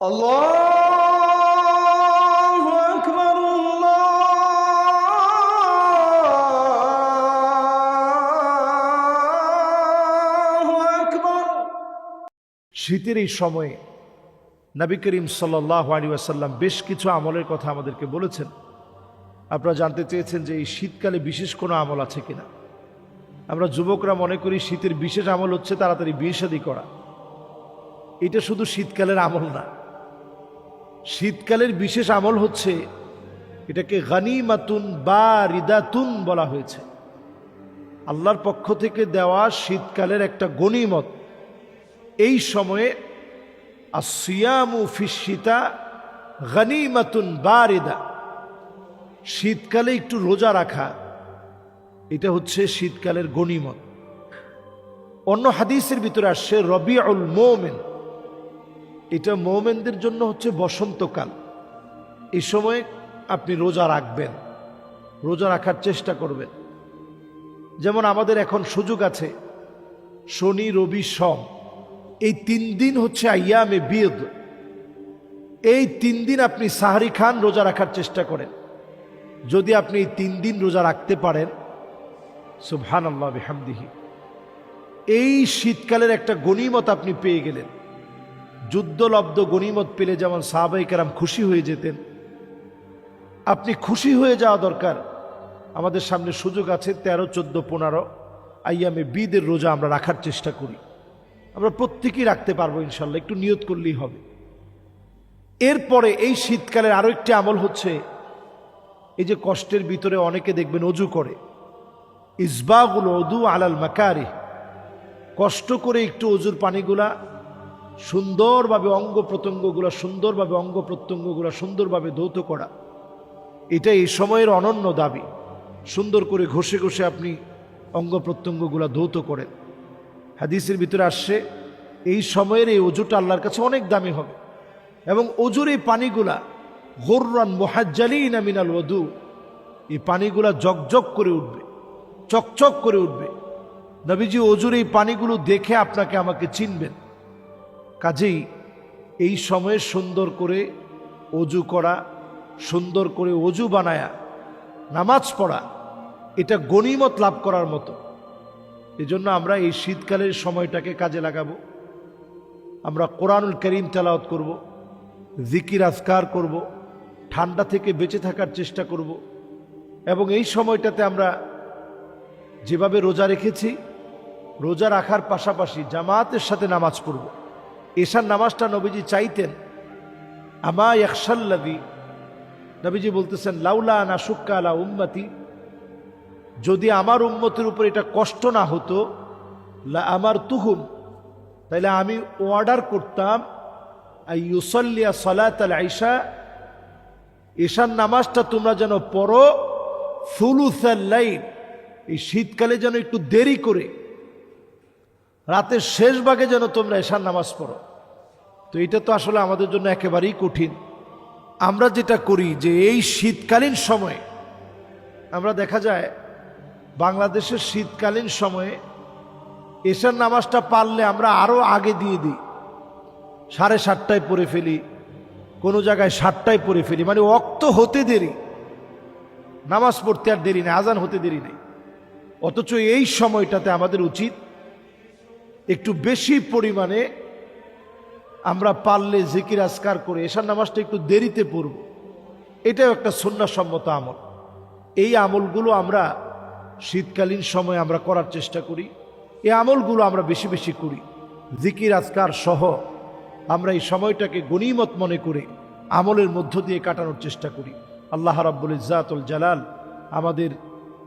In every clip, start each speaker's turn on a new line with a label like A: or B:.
A: الله أكبر الله أكبر
B: শীতের এই সময়ে নবী করিম সাল্লাহ আলী আসাল্লাম বেশ কিছু আমলের কথা আমাদেরকে বলেছেন আপনারা জানতে চেয়েছেন যে এই শীতকালে বিশেষ কোনো আমল আছে কিনা আমরা যুবকরা মনে করি শীতের বিশেষ আমল হচ্ছে তাড়াতাড়ি বিয়ে শাদী করা এটা শুধু শীতকালের আমল না শীতকালের বিশেষ আমল হচ্ছে এটাকে গানিমাতুন বা রিদাতুন বলা হয়েছে। আল্লাহর পক্ষ থেকে দেওয়া শীতকালের একটা গনিমত এই সময়ে আসিয়ামু ফিসিতা বা রিদা শীতকালে একটু রোজা রাখা, এটা হচ্ছে শীতকালের গনিমত অন্য হাদিসের ভিতরে আসছে রবিউল মোমেন। এটা মোমেনদের জন্য হচ্ছে বসন্তকাল। এই সময় আপনি রোজা রাখবেন, রোজা রাখার চেষ্টা করবেন। যেমন আমাদের এখন সুযোগ আছে, শনি, রবি সম এই তিন দিন হচ্ছে আইয়ামে বিদ এই তিন দিন আপনি সাহারি খান, রোজা রাখার চেষ্টা করেন। যদি আপনি এই তিন দিন রোজা রাখতে পারেন সুবহান আল্লাহ বিহামদিহি। এই শীতকালের একটা গনিমত আপনি পেয়ে গেলেন। যুদ্ধলব্ধ গনিমত পেলে যেমন সাহাবাই কেরাম খুশি হয়ে যেতেন। আপনি খুশি হয়ে যাওয়া দরকার। আমাদের সামনে সুযোগ আছে তেরো, চোদ্দ, পনেরো। আইয়ামে বিদের রোজা আমরা রাখার চেষ্টা করি। আমরা প্রত্যেকেই রাখতে পারব ইনশাল্লাহ, একটু নিয়ত করলেই হবে। এরপরে এই শীতকালের আরও একটি আমল হচ্ছে, এই যে কষ্টের ভিতরে অনেকে দেখবেন অজু করে। ইসবাগুলো অদু আলাল মাকারি কষ্ট করে একটু অজুর পানিগুলা সুন্দরভাবে অঙ্গ প্রত্যঙ্গগুলো, সুন্দরভাবে অঙ্গ প্রত্যঙ্গগুলো সুন্দরভাবে ধৌত করা। এটা এই সময়ের অনন্য দাবি। সুন্দর করে ঘষে ঘষে আপনি অঙ্গ প্রত্যঙ্গগুলো ধৌত করেন। হাদিসের ভিতরে আসছে, এই সময়ের এই অজুটা আল্লাহর কাছে অনেক দামি হবে। এবং অজুর এই পানিগুলা, গোর্রান মোহাজ্জালিন মিনাল ওদু এই পানিগুলা জকজক করে উঠবে, চকচক করে উঠবে। নবীজি অজুর এই পানিগুলো দেখে আপনাকে আমাকে চিনবেন। কাজেই এই সময়ে সুন্দর করে অজু করা, সুন্দর করে অজু বানায়া, নামাজ পড়া, এটা গনিমত লাভ করার মতো। এজন্য আমরা এই শীতকালের সময়টাকে কাজে লাগাবো। আমরা কোরআনুল করিম তেলাওয়াত করব, জিকির আজকার করব, ঠান্ডা থেকে বেঁচে থাকার চেষ্টা করব এবং এই সময়টাতে আমরা যেভাবে রোজা রেখেছি, রোজা রাখার পাশাপাশি জামাতের সাথে নামাজ পড়ব। এশার নামাজটা নবীজি চাইতেন। আমা একশাল্লাদি নবীজি বলতেছেন, লাউলা না সুক্কা আলা উম্মতি। যদি আমার উম্মতের উপর এটা কষ্ট না হতো আমার তুহুম তাইলে আমি অর্ডার করতাম ইউসল্লিয়া সলাত আল আইসা ঈশান নামাজটা তোমরা যেন পড়ো লাইন এই শীতকালে যেন একটু দেরি করে। রাতের শেষ ভাগে যেন তোমরা এশার নামাজ পড়ো। তো এটা তো আসলে আমাদের জন্য একেবারেই কঠিন। আমরা যেটা করি যে এই শীতকালীন সময়ে, আমরা দেখা যায় বাংলাদেশের শীতকালীন সময়ে এশার নামাজটা পারলে আমরা আরও আগে দিয়ে দিই। সাড়ে সাতটায় পড়ে ফেলি, কোনো জায়গায় সাতটায় পড়ে ফেলি মানে অক্ত হতে দেরি। নামাজ পড়তে আর দেরি নেই আজান হতে দেরি নেই অথচ এই সময়টাতে আমাদের উচিত একটু বেশি পরিমাণে আমরা পারলে জিকির আসকার করে, এশার নামাজটা একটু দেরিতে পড়ব। এটাও একটা সন্ন্যাসম্মত আমল। এই আমলগুলো আমরা শীতকালীন সময় আমরা করার চেষ্টা করি। এই আমলগুলো আমরা বেশি বেশি করি। জিকির আজকার সহ আমরা এই সময়টাকে গনিমত মনে করে আমলের মধ্য দিয়ে কাটানোর চেষ্টা করি। আল্লাহ রাব্বুল ইজাতুল জালাল আমাদের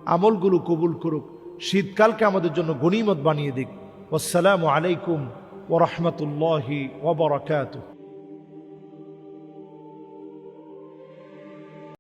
B: আমলগুলো কবুল করুক। শীতকালকে আমাদের জন্য গনিমত বানিয়ে দিক। আসসালামু আলাইকুম ورحمة الله وبركاته.